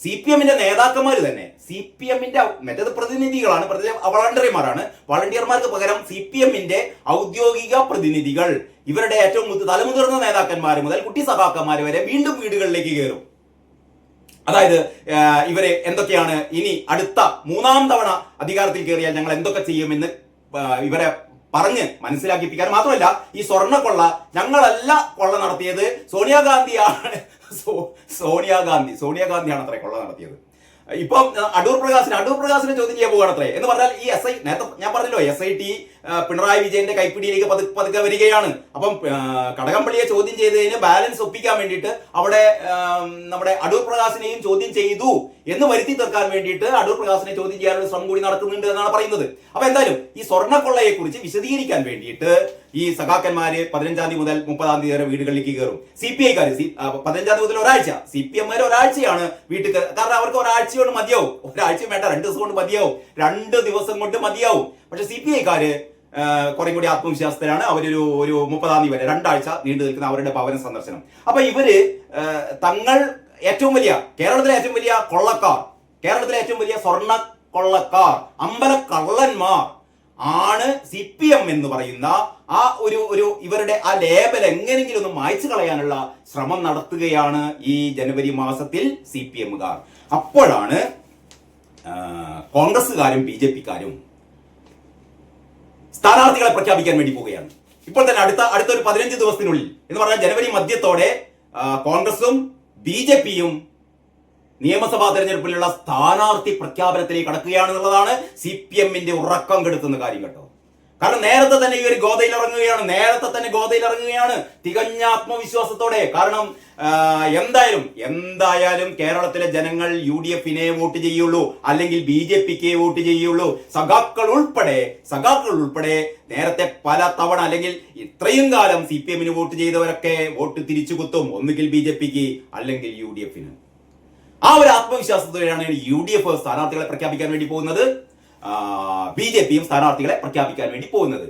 Speaker 1: സി പി എമ്മിന്റെ നേതാക്കന്മാർ തന്നെ സി പി എമ്മിന്റെ മറ്റേത് പ്രതിനിധികളാണ് പ്രതി- വളണ്ടിയർമാരാണ്. വളണ്ടിയർമാർക്ക് പകരം സി പി എമ്മിന്റെ ഔദ്യോഗിക പ്രതിനിധികൾ. ഇവരുടെ ഏറ്റവും മുതി- തലമുതിർന്ന നേതാക്കന്മാർ മുതൽ കുട്ടി സഭാക്കന്മാർ വരെ വീണ്ടും വീടുകളിലേക്ക് കയറും. അതായത് ഇവരെ എന്തൊക്കെയാണ് ഇനി അടുത്ത മൂന്നാം തവണ അധികാരത്തിൽ കയറിയാൽ ഞങ്ങൾ എന്തൊക്കെ ചെയ്യുമെന്ന് ഇവരെ പറഞ്ഞ് മനസ്സിലാക്കിപ്പിക്കാൻ മാത്രമല്ല ഈ സ്വർണക്കൊള്ള ഞങ്ങളല്ല കൊള്ള നടത്തിയത്. സോണിയാഗാന്ധിയാണ്. സോണിയാഗാന്ധി സോണിയാഗാന്ധിയാണ് അത്ര കൊള്ള നടത്തിയത്. ഇപ്പം അടൂർ പ്രകാശിന് അടൂർ പ്രകാശിനെ ചോദ്യം ചെയ്യാൻ പോവുകയാണത്രേ. എന്ന് പറഞ്ഞാൽ ഈ എസ് ഐ നേരത്തെ ഞാൻ പറഞ്ഞല്ലോ എസ് ഐ ടി പിണറായി വിജയന്റെ കൈപ്പിടിയിലേക്ക് പതു പതുക്കെ വരികയാണ്. അപ്പം കടകംപള്ളിയെ ചോദ്യം ചെയ്തതിന് ബാലൻസ് ഒപ്പിക്കാൻ വേണ്ടിയിട്ട് അവിടെ നമ്മുടെ അടൂർ പ്രകാശിനെയും ചോദ്യം ചെയ്തു എന്ന് വരുത്തി തീർക്കാൻ വേണ്ടിയിട്ട് അടൂർ പ്രകാശിനെ ചോദ്യം ചെയ്യാനുള്ള ശ്രമം കൂടി നടക്കുന്നുണ്ട് എന്നാണ് പറയുന്നത്. അപ്പൊ എന്തായാലും ഈ സ്വർണക്കൊള്ളയെ കുറിച്ച് വിശദീകരിക്കാൻ വേണ്ടിയിട്ട് ഈ സഖാക്കന്മാര് പതിനഞ്ചാം തീയതി മുതൽ മുപ്പതാം തീയതി വരെ വീടുകളിലേക്ക് കയറും. സി പി സി പതിനഞ്ചാം തീയതി മുതൽ ഒരാഴ്ച. സി പി എമ്മാര് ഒരാഴ്ചയാണ് വീട്ടിൽ കാരണം അവർക്ക് ഒരാഴ്ച കൊണ്ട് മതിയാവും. ഒരാഴ്ച വേണ്ട രണ്ട് ദിവസം കൊണ്ട് മതിയാവും. രണ്ട് ദിവസം കൊണ്ട് മതിയാവും. പക്ഷെ സി പി ഐക്കാര് കുറെ കൂടി ആത്മവിശ്വാസത്തിലാണ് അവരൊരു ഒരു മുപ്പതാം തീയതി വരെ രണ്ടാഴ്ച നീണ്ടു നിൽക്കുന്ന അവരുടെ ഭവന സന്ദർശനം. അപ്പൊ ഇവർ തങ്ങൾ ഏറ്റവും വലിയ കേരളത്തിലെ ഏറ്റവും വലിയ കൊള്ളക്കാർ. കേരളത്തിലെ ഏറ്റവും വലിയ സ്വർണ കൊള്ളക്കാർ അമ്പല കള്ളന്മാർ ആണ് സി പി എം എന്ന് പറയുന്ന ആ ഒരു ഒരു ഇവരുടെ ആ ലേബൽ എങ്ങനെയെങ്കിലും ഒന്ന് മായ്ച്ചു കളയാനുള്ള ശ്രമം നടത്തുകയാണ് ഈ ജനുവരി മാസത്തിൽ സി പി എമ്മുകാർ. അപ്പോഴാണ് കോൺഗ്രസ്സുകാരും ബി ജെ പിക്കാരും സ്ഥാനാർത്ഥികളെ പ്രഖ്യാപിക്കാൻ വേണ്ടി പോവുകയാണ്. ഇപ്പോൾ തന്നെ അടുത്ത അടുത്ത ഒരു പതിനഞ്ച് ദിവസത്തിനുള്ളിൽ എന്ന് പറഞ്ഞാൽ ജനുവരി മധ്യത്തോടെ കോൺഗ്രസും ബി ജെ പിയും നിയമസഭാ തെരഞ്ഞെടുപ്പിലുള്ള സ്ഥാനാർത്ഥി പ്രഖ്യാപനത്തിലേക്ക് കടക്കുകയാണെന്നുള്ളതാണ് സി പി എമ്മിന്റെ ഉറക്കം കെടുത്തുന്ന കാര്യം കേട്ടോ. കാരണം നേരത്തെ തന്നെ ഈ ഒരു ഗോതയിൽ ഇറങ്ങുകയാണ് നേരത്തെ തന്നെ ഗോതയിൽ ഇറങ്ങുകയാണ്. തികഞ്ഞ ആത്മവിശ്വാസത്തോടെ. കാരണം എന്തായാലും എന്തായാലും കേരളത്തിലെ ജനങ്ങൾ യു ഡി എഫിനെ വോട്ട് ചെയ്യുള്ളൂ അല്ലെങ്കിൽ ബി ജെ പിക്ക് വോട്ട് ചെയ്യുള്ളൂ. സഖാക്കൾ ഉൾപ്പെടെ സഖാക്കൾ ഉൾപ്പെടെ നേരത്തെ പല തവണ അല്ലെങ്കിൽ ഇത്രയും കാലം സി പി എമ്മിന് വോട്ട് ചെയ്തവരൊക്കെ വോട്ട് തിരിച്ചു കുത്തും. ഒന്നുകിൽ ബി ജെ പിക്ക് അല്ലെങ്കിൽ യു ഡി എഫിന്. ആ ഒരു ആത്മവിശ്വാസത്തോടെയാണ് യു ഡി എഫ് സ്ഥാനാർത്ഥികളെ പ്രഖ്യാപിക്കാൻ വേണ്ടി പോകുന്നത്. ബി ജെ പിയും സ്ഥാനാർത്ഥികളെ പ്രഖ്യാപിക്കാൻ വേണ്ടി പോകുന്നത്.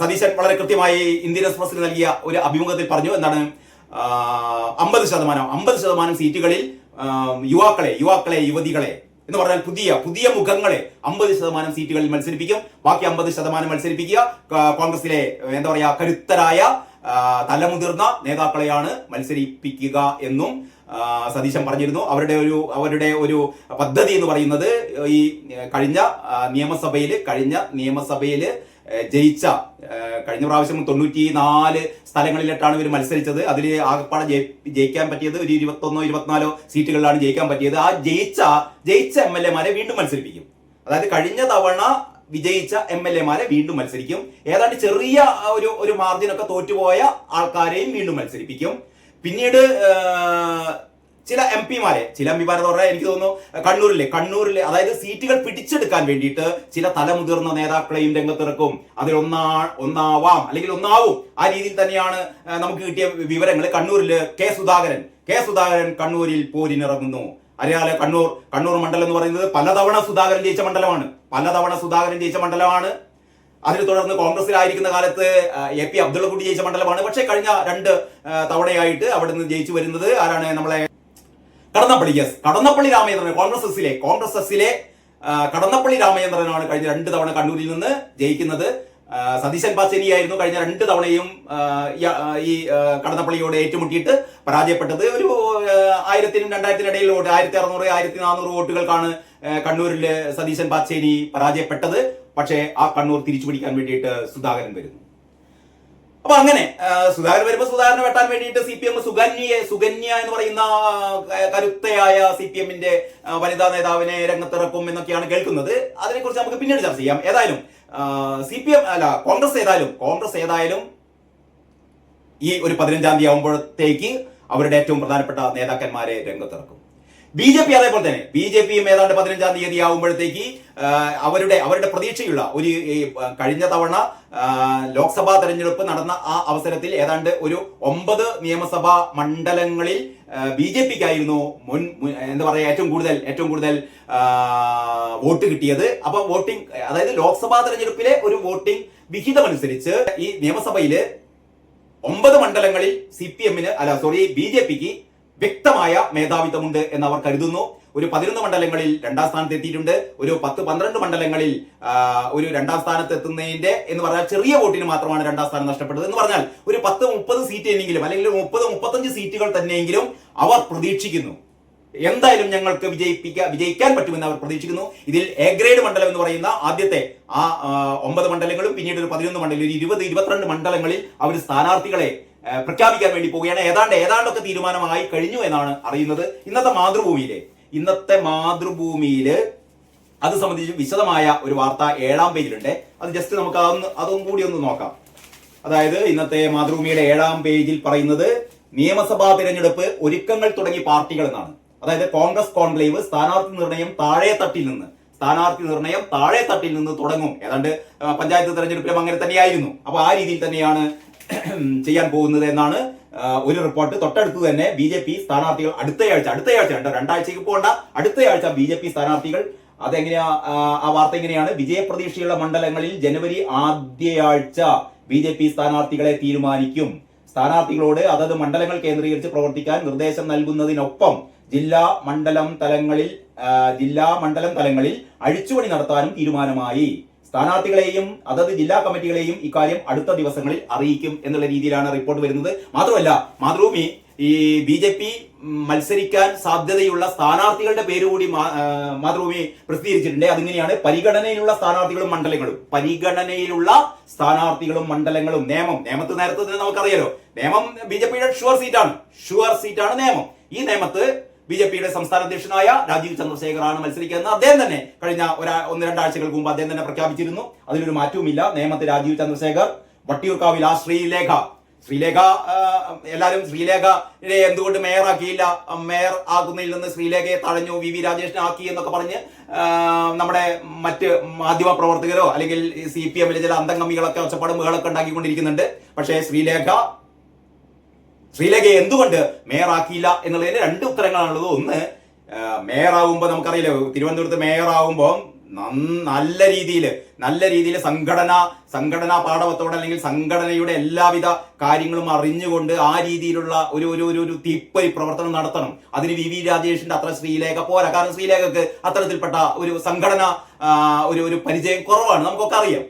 Speaker 1: സതീശൻ വളരെ കൃത്യമായി ഇന്ത്യൻ എക്സ്പ്രസിന് നൽകിയ ഒരു അഭിമുഖത്തിൽ പറഞ്ഞു. എന്താണ്? അമ്പത് ശതമാനം അമ്പത് ശതമാനം സീറ്റുകളിൽ യുവാക്കളെ യുവാക്കളെ യുവതികളെ എന്ന് പറഞ്ഞാൽ പുതിയ പുതിയ മുഖങ്ങളെ അമ്പത് ശതമാനം സീറ്റുകളിൽ മത്സരിപ്പിക്കും. ബാക്കി അമ്പത് ശതമാനം മത്സരിപ്പിക്കുക. കോൺഗ്രസിലെ എന്താ പറയുക കരുത്തരായ തലമുതിർന്ന നേതാക്കളെയാണ് മത്സരിപ്പിക്കുക എന്നും സതീശൻ പറഞ്ഞിരുന്നു. അവരുടെ ഒരു അവരുടെ ഒരു പദ്ധതി എന്ന് പറയുന്നത് ഈ കഴിഞ്ഞ നിയമസഭയിൽ കഴിഞ്ഞ നിയമസഭയിൽ ജയിച്ച കഴിഞ്ഞ പ്രാവശ്യം തൊണ്ണൂറ്റി നാല് സ്ഥലങ്ങളിലിട്ടാണ് ഇവർ മത്സരിച്ചത്. അതിൽ ആകപ്പാടെ ജയിക്കാൻ പറ്റിയത് ഒരു ഇരുപത്തൊന്നോ ഇരുപത്തിനാലോ സീറ്റുകളിലാണ് ജയിക്കാൻ പറ്റിയത്. ആ ജയിച്ച ജയിച്ച എം എൽ എമാരെ വീണ്ടും മത്സരിപ്പിക്കും. അതായത് കഴിഞ്ഞ തവണ വിജയിച്ച എം എൽ എമാരെ വീണ്ടും മത്സരിക്കും. ഏതാണ്ട് ചെറിയ ഒരു ഒരു മാർജിനൊക്കെ തോറ്റുപോയ ആൾക്കാരെയും വീണ്ടും മത്സരിപ്പിക്കും. പിന്നീട് ചില എം പിമാരെ ചില എം പിമാരെന്ന് പറഞ്ഞാൽ എനിക്ക് തോന്നുന്നു കണ്ണൂരിലെ കണ്ണൂരിലെ അതായത് സീറ്റുകൾ പിടിച്ചെടുക്കാൻ വേണ്ടിയിട്ട് ചില തലമുതിർന്ന നേതാക്കളെയും രംഗത്തിറക്കും. അതിൽ ഒന്നാ ഒന്നാവാം അല്ലെങ്കിൽ ഒന്നാവും. ആ രീതിയിൽ തന്നെയാണ് നമുക്ക് കിട്ടിയ വിവരങ്ങൾ. കണ്ണൂരിൽ കെ സുധാകരൻ കെ സുധാകരൻ കണ്ണൂരിൽ പോരിനിറങ്ങുന്നു. അറിയാലോ കണ്ണൂർ കണ്ണൂർ മണ്ഡലം എന്ന് പറയുന്നത് പലതവണ സുധാകരൻ ജയിച്ച മണ്ഡലമാണ്. പലതവണ സുധാകരൻ ജയിച്ച മണ്ഡലമാണ്. അതിനെ തുടർന്ന് കോൺഗ്രസിലായിരിക്കുന്ന കാലത്ത് എ പി അബ്ദുള്ളക്കുട്ടി ജയിച്ച മണ്ഡലമാണ്. പക്ഷേ കഴിഞ്ഞ രണ്ട് തവണയായിട്ട് അവിടെ നിന്ന് ജയിച്ചു വരുന്നത് ആരാണ് നമ്മളെ കടന്നപ്പള്ളി യെസ് കടന്നപ്പള്ളി രാമചന്ദ്രൻ കോൺഗ്രസ് എസിലെ കോൺഗ്രസ് എസിലെ കടന്നപ്പള്ളി രാമചന്ദ്രനാണ് കഴിഞ്ഞ രണ്ട് തവണ കണ്ണൂരിൽ നിന്ന് ജയിക്കുന്നത്. സതീശൻ പാച്ചേനിയായിരുന്നു കഴിഞ്ഞ രണ്ട് തവണയും ഈ- കടന്നപ്പള്ളിയോട് ഏറ്റുമുട്ടിയിട്ട് പരാജയപ്പെട്ടത്. ഒരു ആയിരത്തിനും രണ്ടായിരത്തിനും ഇടയിൽ വോട്ട് ആയിരത്തി അറുന്നൂറ് ആയിരത്തി നാനൂറ് വോട്ടുകൾക്കാണ് കണ്ണൂരിൽ സതീശൻ പാച്ചേനി പരാജയപ്പെട്ടത്. പക്ഷേ ആ കണ്ണൂർ തിരിച്ചു പിടിക്കാൻ വേണ്ടിയിട്ട് സുധാകരൻ വരുന്നു. അപ്പൊ അങ്ങനെ സുധാകരൻ വരുമ്പോൾ സുധാകരനെ വെട്ടാൻ വേണ്ടിയിട്ട് സി പി എം സുകന്യയെ സുകന്യ എന്ന് പറയുന്ന കരുത്തയായ സി പി എമ്മിന്റെ വനിതാ നേതാവിനെ രംഗത്തിറക്കും എന്നൊക്കെയാണ് കേൾക്കുന്നത്. അതിനെക്കുറിച്ച് നമുക്ക് പിന്നീട് ചർച്ച ചെയ്യാം. ഏതായാലും സി പി എം അല്ല കോൺഗ്രസ് ഏതായാലും കോൺഗ്രസ് ഏതായാലും ഈ ഒരു പതിനഞ്ചാം തീയതി ആകുമ്പോഴത്തേക്ക് അവരുടെ ഏറ്റവും പ്രധാനപ്പെട്ട നേതാക്കന്മാരെ രംഗത്തിറക്കും. ബി ജെ പി അതേപോലെ തന്നെ. ബി ജെ പിയും ഏതാണ്ട് പതിനഞ്ചാം തീയതി ആകുമ്പോഴത്തേക്ക് അവരുടെ അവരുടെ പ്രതീക്ഷയുള്ള ഒരു കഴിഞ്ഞ തവണ ലോക്സഭാ തെരഞ്ഞെടുപ്പ് നടന്ന ആ അവസരത്തിൽ ഏതാണ്ട് ഒരു ഒമ്പത് നിയമസഭാ മണ്ഡലങ്ങളിൽ ബി ജെ പിക്കായിരുന്നു മുൻ എന്താ പറയുക ഏറ്റവും കൂടുതൽ ഏറ്റവും കൂടുതൽ വോട്ട് കിട്ടിയത്. അപ്പൊ വോട്ടിംഗ് അതായത് ലോക്സഭാ തെരഞ്ഞെടുപ്പിലെ ഒരു വോട്ടിംഗ് വിഹിതമനുസരിച്ച് ഈ നിയമസഭയിൽ ഒമ്പത് മണ്ഡലങ്ങളിൽ സി പി എമ്മിന് അല്ല സോറി ബി ജെ പിക്ക് വ്യക്തമായ മേധാവിത്വമുണ്ട് എന്ന് അവർ കരുതുന്നു. ഒരു പതിനൊന്ന് മണ്ഡലങ്ങളിൽ രണ്ടാം സ്ഥാനത്ത് എത്തിയിട്ടുണ്ട്. ഒരു പത്ത് പന്ത്രണ്ട് മണ്ഡലങ്ങളിൽ ഒരു രണ്ടാം സ്ഥാനത്ത് എത്തുന്നതിന്റെ എന്ന് പറഞ്ഞാൽ ചെറിയ വോട്ടിന് മാത്രമാണ് രണ്ടാം സ്ഥാനം നഷ്ടപ്പെട്ടത് എന്ന് പറഞ്ഞാൽ ഒരു പത്ത് മുപ്പത് സീറ്റ് എന്നെങ്കിലും അല്ലെങ്കിൽ മുപ്പത് മുപ്പത്തഞ്ച് സീറ്റുകൾ തന്നെയെങ്കിലും അവർ പ്രതീക്ഷിക്കുന്നു. എന്തായാലും ഞങ്ങൾക്ക് വിജയിപ്പിക്കാൻ വിജയിക്കാൻ പറ്റുമെന്ന് അവർ പ്രതീക്ഷിക്കുന്നു. ഇതിൽ എ ഗ്രേഡ് മണ്ഡലം എന്ന് പറയുന്ന ആദ്യത്തെ ആ ഒമ്പത് മണ്ഡലങ്ങളും പിന്നീട് ഒരു പതിനൊന്ന് മണ്ഡലം ഒരു ഇരുപത് ഇരുപത്തിരണ്ട് മണ്ഡലങ്ങളിൽ അവർ സ്ഥാനാർത്ഥികളെ പ്രഖ്യാപിക്കാൻ വേണ്ടി പോവുകയാണ്. ഏതാണ്ട് ഏതാണ്ടൊക്കെ തീരുമാനമായി കഴിഞ്ഞു എന്നാണ് അറിയുന്നത്. ഇന്നത്തെ മാതൃഭൂമിയിലെ ഇന്നത്തെ മാതൃഭൂമിയിൽ അത് സംബന്ധിച്ച് വിശദമായ ഒരു വാർത്ത ഏഴാം പേജിലുണ്ട്. അത് ജസ്റ്റ് നമുക്ക് അതൊന്ന് അതും കൂടി ഒന്ന് നോക്കാം. അതായത് ഇന്നത്തെ മാതൃഭൂമിയുടെ ഏഴാം പേജിൽ പറയുന്നത് നിയമസഭാ തിരഞ്ഞെടുപ്പ് ഒരുക്കങ്ങൾ തുടങ്ങി പാർട്ടികൾ എന്നാണ്. അതായത് കോൺഗ്രസ് കോൺക്ലേവ് സ്ഥാനാർത്ഥി നിർണയം താഴെ തട്ടിൽ നിന്ന് സ്ഥാനാർത്ഥി നിർണയം താഴെ തട്ടിൽ നിന്ന് തുടങ്ങും. ഏതാണ്ട് പഞ്ചായത്ത് തെരഞ്ഞെടുപ്പിലും അങ്ങനെ തന്നെയായിരുന്നു. അപ്പൊ ആ രീതിയിൽ തന്നെയാണ് ചെയ്യാൻ പോകുന്നത് എന്നാണ് ഒരു റിപ്പോർട്ട് തൊട്ടടുത്ത് തന്നെ ബി ജെ പി സ്ഥാനാർത്ഥികൾ അടുത്തയാഴ്ച അടുത്തയാഴ്ച രണ്ട് രണ്ടാഴ്ചക്ക് പോകണ്ട അടുത്തയാഴ്ച ബി ജെ പി സ്ഥാനാർത്ഥികൾ. അതെങ്ങനെയാ ആ വാർത്ത എങ്ങനെയാണ് വിജയപ്രതീക്ഷയുള്ള മണ്ഡലങ്ങളിൽ ജനുവരി ആദ്യയാഴ്ച ബി ജെ പി സ്ഥാനാർത്ഥികളെ തീരുമാനിക്കും. സ്ഥാനാർത്ഥികളോട് അതത് മണ്ഡലങ്ങൾ കേന്ദ്രീകരിച്ച് പ്രവർത്തിക്കാൻ നിർദ്ദേശം നൽകുന്നതിനൊപ്പം ജില്ലാ മണ്ഡലം തലങ്ങളിൽ ജില്ലാ മണ്ഡലം തലങ്ങളിൽ അഴിച്ചുപണി നടത്താനും തീരുമാനമായി. സ്ഥാനാർത്ഥികളെയും അതത് ജില്ലാ കമ്മിറ്റികളെയും ഇക്കാര്യം അടുത്ത ദിവസങ്ങളിൽ അറിയിക്കും എന്നുള്ള രീതിയിലാണ് റിപ്പോർട്ട് വരുന്നത്. മാത്രമല്ല മാതൃഭൂമി ഈ ബി ജെ പി മത്സരിക്കാൻ സാധ്യതയുള്ള സ്ഥാനാർത്ഥികളുടെ പേര് കൂടി മാതൃഭൂമി പ്രസിദ്ധീകരിച്ചിട്ടുണ്ട്. അതിങ്ങനെയാണ് പരിഗണനയിലുള്ള സ്ഥാനാർത്ഥികളും മണ്ഡലങ്ങളും. പരിഗണനയിലുള്ള സ്ഥാനാർത്ഥികളും മണ്ഡലങ്ങളും നിയമം. നിയമത്ത് നേരത്തെ നമുക്കറിയാലോ. നിയമം ബി ജെ പിയുടെ ഷുവർ സീറ്റാണ്. ഷുവർ സീറ്റാണ് നിയമം. ഈ നിയമത്ത് ബി ജെ പിയുടെ സംസ്ഥാന അധ്യക്ഷനായ രാജീവ് ചന്ദ്രശേഖറാണ് മത്സരിക്കുന്നത്. അദ്ദേഹം തന്നെ കഴിഞ്ഞ ഒരു ഒന്ന് രണ്ടാഴ്ചകൾക്ക് മുമ്പ് അദ്ദേഹം തന്നെ പ്രഖ്യാപിച്ചിരുന്നു. അതിലൊരു മാറ്റവുമില്ല. നേമത്തെ രാജീവ് ചന്ദ്രശേഖർ വട്ടിയൂർക്കാവിൽ ആ ശ്രീലേഖ. ശ്രീലേഖ എല്ലാവരും ശ്രീലേഖയെ എന്തുകൊണ്ട് മേയറാക്കിയില്ല? മേയർ ആകുന്നതിൽ നിന്ന് ശ്രീലേഖയെ തഴഞ്ഞു വി വി രാജേഷിനെ ആക്കി എന്നൊക്കെ പറഞ്ഞ് നമ്മുടെ മറ്റ് മാധ്യമ പ്രവർത്തകരോ അല്ലെങ്കിൽ സി പി എമ്മിലെ ചില അന്തംഗമികളൊക്കെ ഒച്ചപ്പാടും ബഹളൊക്കെ ഉണ്ടാക്കിക്കൊണ്ടിരിക്കുന്നുണ്ട്. പക്ഷേ ശ്രീലേഖ ശ്രീലേഖയെ എന്തുകൊണ്ട് മേയറാക്കിയില്ല എന്നുള്ളതിന് രണ്ട് ഉത്തരങ്ങളാണുള്ളത്. ഒന്ന് മേയറാവുമ്പോൾ നമുക്കറിയില്ല തിരുവനന്തപുരത്ത് മേയറാവുമ്പോൾ നല്ല രീതിയിൽ നല്ല രീതിയിൽ സംഘടന സംഘടനാ പാഠവത്തോടെ അല്ലെങ്കിൽ സംഘടനയുടെ എല്ലാവിധ കാര്യങ്ങളും അറിഞ്ഞുകൊണ്ട് ആ രീതിയിലുള്ള ഒരു ഒരു ഒരു ഒരു തിപ്പരി പ്രവർത്തനം നടത്തണം. അതിന് വി വി രാജേഷിന്റെ അത്ര ശ്രീലേഖ പോരാ. കാരണം ശ്രീലേഖക്ക് അത്തരത്തിൽപ്പെട്ട ഒരു സംഘടന ഒരു ഒരു പരിചയം കുറവാണ്. നമുക്കൊക്കെ അറിയാം.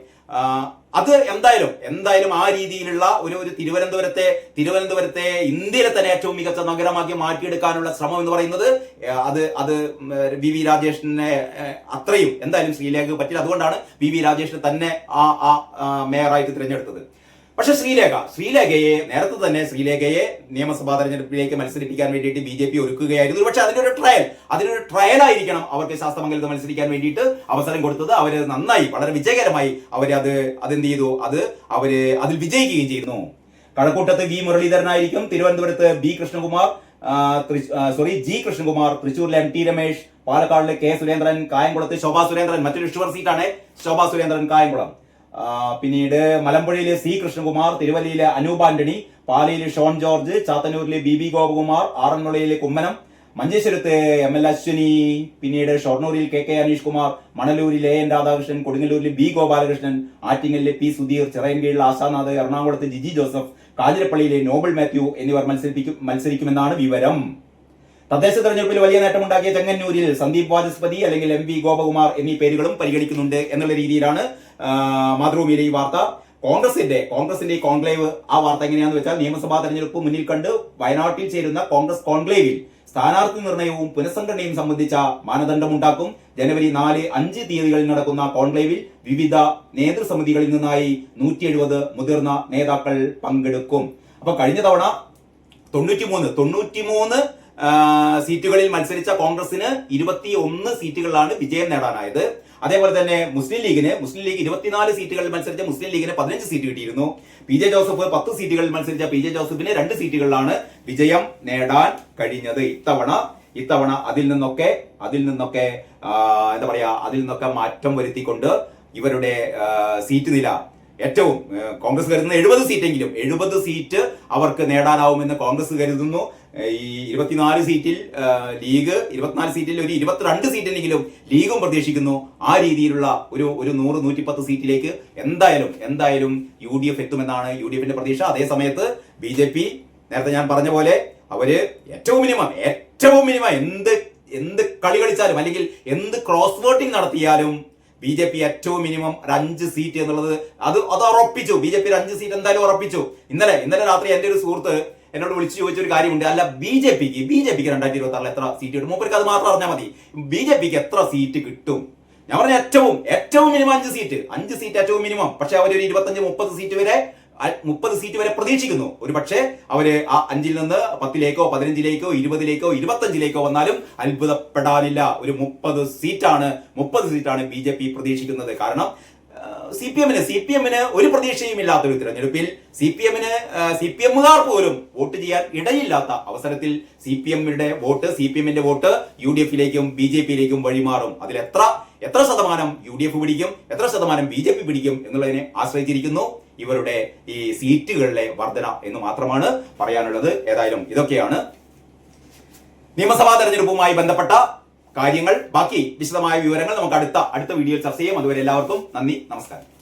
Speaker 1: അത് എന്തായാലും എന്തായാലും ആ രീതിയിലുള്ള ഒരു ഒരു തിരുവനന്തപുരത്തെ തിരുവനന്തപുരത്തെ ഇന്ത്യയിലെ തന്നെ ഏറ്റവും മികച്ച നഗരമാക്കി മാറ്റിയെടുക്കാനുള്ള ശ്രമം എന്ന് പറയുന്നത് അത് അത് വി വി രാജേഷിനെ അത്രയും എന്തായാലും ശ്രീലേഖ പറ്റില്ല. അതുകൊണ്ടാണ് വി വി രാജേഷിനെ തന്നെ ആ ആ, മേയറായിട്ട് തിരഞ്ഞെടുത്തത്. പക്ഷെ ശ്രീലേഖ ശ്രീലേഖയെ നേരത്തെ തന്നെ ശ്രീലേഖയെ നിയമസഭാ തെരഞ്ഞെടുപ്പിലേക്ക് മത്സരിപ്പിക്കാൻ വേണ്ടിയിട്ട് ബി ജെ പി ഒരുക്കുകയായിരുന്നു. പക്ഷെ അതിനൊരു ട്രയൽ അതിനൊരു ട്രയൽ ആയിരിക്കണം അവർക്ക് ശാസ്ത്രമംഗലത്ത് മത്സരിക്കാൻ വേണ്ടിയിട്ട് അവസരം കൊടുത്തത്. അവർ നന്നായി വളരെ വിജയകരമായി അവരത് അതെന്ത് ചെയ്തു? അത് അവർ അതിൽ വിജയിക്കുകയും ചെയ്യുന്നു കഴക്കൂട്ടത്ത് വി മുരളീധരനായിരിക്കും. തിരുവനന്തപുരത്ത് B Krishnakumar sorry G Krishnakumar തൃശൂരിലെ എം ടി രമേശ് പാലക്കാടിലെ കെ സുരേന്ദ്രൻ കായംകുളത്ത് ശോഭാ സുരേന്ദ്രൻ മറ്റൊരു ഷുവർ സീറ്റാണ് ശോഭാ സുരേന്ദ്രൻ കായംകുളം. പിന്നീട് മലമ്പുഴയിലെ സി കൃഷ്ണകുമാർ തിരുവല്ലയിലെ അനൂപ് ആന്റണി പാലയിലെ ഷോൺ ജോർജ് ചാത്തന്നൂരിലെ ബി ബി ഗോപകുമാർ ആറന്മുളയിലെ കുമ്മനം മഞ്ചേശ്വരത്ത് എം എൽ അശ്വിനി പിന്നീട് ഷൊർണൂരിൽ കെ കെ അനീഷ് കുമാർ മണലൂരിൽ എ എൻ രാധാകൃഷ്ണൻ കൊടുങ്ങല്ലൂരിലെ ബി ഗോപാലകൃഷ്ണൻ ആറ്റിങ്ങലിലെ പി സുധീർ ചിറയൻകീഴിൽ ആശാനാഥ് എറണാകുളത്ത് ജിജി ജോസഫ് കാഞ്ഞിരപ്പള്ളിയിലെ നോബൽ മാത്യു എന്നിവർ മത്സരിപ്പിക്കും മത്സരിക്കുമെന്നാണ് വിവരം. തദ്ദേശ തെരഞ്ഞെടുപ്പിൽ വലിയ നേട്ടമുണ്ടാക്കിയ ചെങ്ങന്നൂരിൽ സന്ദീപ് വാചസ്പതി അല്ലെങ്കിൽ എം വി ഗോപകുമാർ എന്നീ പേരുകളും പരിഗണിക്കുന്നുണ്ട് എന്നുള്ള രീതിയിലാണ് മാതൃഭൂമിയിലെ ഈ വാർത്ത. കോൺഗ്രസിന്റെ കോൺഗ്രസിന്റെ ഈ കോൺക്ലേവ് ആ വാർത്ത എങ്ങനെയാന്ന് വെച്ചാൽ നിയമസഭാ തെരഞ്ഞെടുപ്പ് മുന്നിൽ കണ്ട് വയനാട്ടിൽ ചേരുന്ന കോൺഗ്രസ് കോൺക്ലേവിൽ സ്ഥാനാർത്ഥി നിർണയവും പുനഃസംഘടനയും സംബന്ധിച്ച മാനദണ്ഡമുണ്ടാക്കും. ജനുവരി നാല് അഞ്ച് തീയതികളിൽ നടക്കുന്ന കോൺക്ലേവിൽ വിവിധ നേതൃസമിതികളിൽ നിന്നായി നൂറ്റി എഴുപത് മുതിർന്ന നേതാക്കൾ പങ്കെടുക്കും. അപ്പൊ കഴിഞ്ഞ തവണ തൊണ്ണൂറ്റിമൂന്ന് തൊണ്ണൂറ്റിമൂന്ന് സീറ്റുകളിൽ മത്സരിച്ച കോൺഗ്രസിന് ഇരുപത്തി ഒന്ന് സീറ്റുകളിലാണ് വിജയം നേടാനായത്. അതേപോലെ തന്നെ മുസ്ലിം ലീഗിന് മുസ്ലിം ലീഗ് ഇരുപത്തിനാല് സീറ്റുകളിൽ മത്സരിച്ച മുസ്ലിം ലീഗിന് പതിനഞ്ച് സീറ്റ് കിട്ടിയിരുന്നു. പി ജെ ജോസഫ് പത്ത് സീറ്റുകളിൽ മത്സരിച്ച പി ജെ ജോസഫിന് രണ്ട് സീറ്റുകളിലാണ് വിജയം നേടാൻ കഴിഞ്ഞത്. ഇത്തവണ ഇത്തവണ അതിൽ നിന്നൊക്കെ അതിൽ നിന്നൊക്കെ എന്താ പറയാ അതിൽ നിന്നൊക്കെ മാറ്റം വരുത്തിക്കൊണ്ട് ഇവരുടെ സീറ്റ് നില ഏറ്റവും കോൺഗ്രസ് കരുതുന്ന എഴുപത് സീറ്റെങ്കിലും എഴുപത് സീറ്റ് അവർക്ക് നേടാനാവുമെന്ന് കോൺഗ്രസ് കരുതുന്നു. ഈ ഇരുപത്തിനാല് സീറ്റിൽ ലീഗ് ഇരുപത്തിനാല് സീറ്റിൽ ഒരു ഇരുപത്തിരണ്ട് സീറ്റിലെങ്കിലും ലീഗും പ്രതീക്ഷിക്കുന്നു. ആ രീതിയിലുള്ള ഒരു ഒരു നൂറ് നൂറ്റിപ്പത്ത് സീറ്റിലേക്ക് എന്തായാലും എന്തായാലും യു ഡി എഫ് എത്തുമെന്നാണ് യു ഡി എഫിന്റെ പ്രതീക്ഷ അതേസമയത്ത് ബി ജെ പി നേരത്തെ ഞാൻ പറഞ്ഞ പോലെ അവർ ഏറ്റവും മിനിമം ഏറ്റവും മിനിമം എന്ത് എന്ത് കളി കളിച്ചാലും അല്ലെങ്കിൽ എന്ത് ക്രോസ് വോട്ടിംഗ് നടത്തിയാലും ബി ജെ പി ഏറ്റവും മിനിമം ഒരു അഞ്ച് സീറ്റ് എന്നുള്ളത് അത് അത് ഉറപ്പിച്ചു. ബി ജെ പി ഒരു അഞ്ച് സീറ്റ് എന്തായാലും ഉറപ്പിച്ചു. ഇന്നലെ ഇന്നലെ രാത്രി എന്റെ ഒരു സുഹൃത്ത് എന്നോട് വിളിച്ചു ചോദിച്ച ഒരു കാര്യമുണ്ട്. അല്ല ബി ജെ പിക്ക് ബി ജെ പിക്ക് രണ്ടായിരത്തി ഇരുപത്തി ആറിൽ എത്ര സീറ്റ് കിട്ടും? മൂപ്പർക്ക് അത് മാത്രം അറിഞ്ഞാൽ മതി. ബി ജെ പിക്ക് എത്ര സീറ്റ് കിട്ടും? ഞാൻ പറഞ്ഞ ഏറ്റവും ഏറ്റവും മിനിമം അഞ്ച് സീറ്റ്. അഞ്ച് സീറ്റ് ഏറ്റവും മിനിമം. പക്ഷെ അവർ ഒരു ഇരുപത്തഞ്ച് മുപ്പത് സീറ്റ് വരെ മുപ്പത് സീറ്റ് വരെ പ്രതീക്ഷിക്കുന്നു. ഒരു പക്ഷേ അവർ ആ അഞ്ചിൽ നിന്ന് പത്തിലേക്കോ പതിനഞ്ചിലേക്കോ ഇരുപതിലേക്കോ ഇരുപത്തഞ്ചിലേക്കോ വന്നാലും അത്ഭുതപ്പെടാനില്ല. ഒരു മുപ്പത് സീറ്റാണ് മുപ്പത് സീറ്റാണ് ബി പ്രതീക്ഷിക്കുന്നത്. കാരണം സി പി എമ്മിന് സി പി എമ്മിന് ഒരു പ്രതീക്ഷയും ഇല്ലാത്തൊരു തിരഞ്ഞെടുപ്പിൽ സി പി എമ്മിന് സി പി എമ്മുകാർ പോലും വോട്ട് ചെയ്യാൻ ഇടയില്ലാത്ത അവസരത്തിൽ സി പി എമ്മിന്റെ വോട്ട് സി പി എമ്മിന്റെ വോട്ട് യു ഡി എഫിലേക്കും ബി ജെ പിയിലേക്കും വഴിമാറും. അതിൽ എത്ര എത്ര ശതമാനം യു ഡി എഫ് പിടിക്കും എത്ര ശതമാനം ബി ജെ പി പിടിക്കും എന്നുള്ളതിനെ ആശ്രയിച്ചിരിക്കുന്നു ഇവരുടെ ഈ സീറ്റുകളിലെ വർധന എന്ന് മാത്രമാണ് പറയാനുള്ളത്. ഏതായാലും ഇതൊക്കെയാണ് നിയമസഭാ തെരഞ്ഞെടുപ്പുമായി ബന്ധപ്പെട്ട കാര്യങ്ങൾ. ബാക്കി വിശദമായ വിവരങ്ങൾ നമുക്ക് അടുത്ത അടുത്ത വീഡിയോയിൽ ചർച്ച ചെയ്യാം. അതുവരെ എല്ലാവർക്കും നന്ദി. നമസ്കാരം.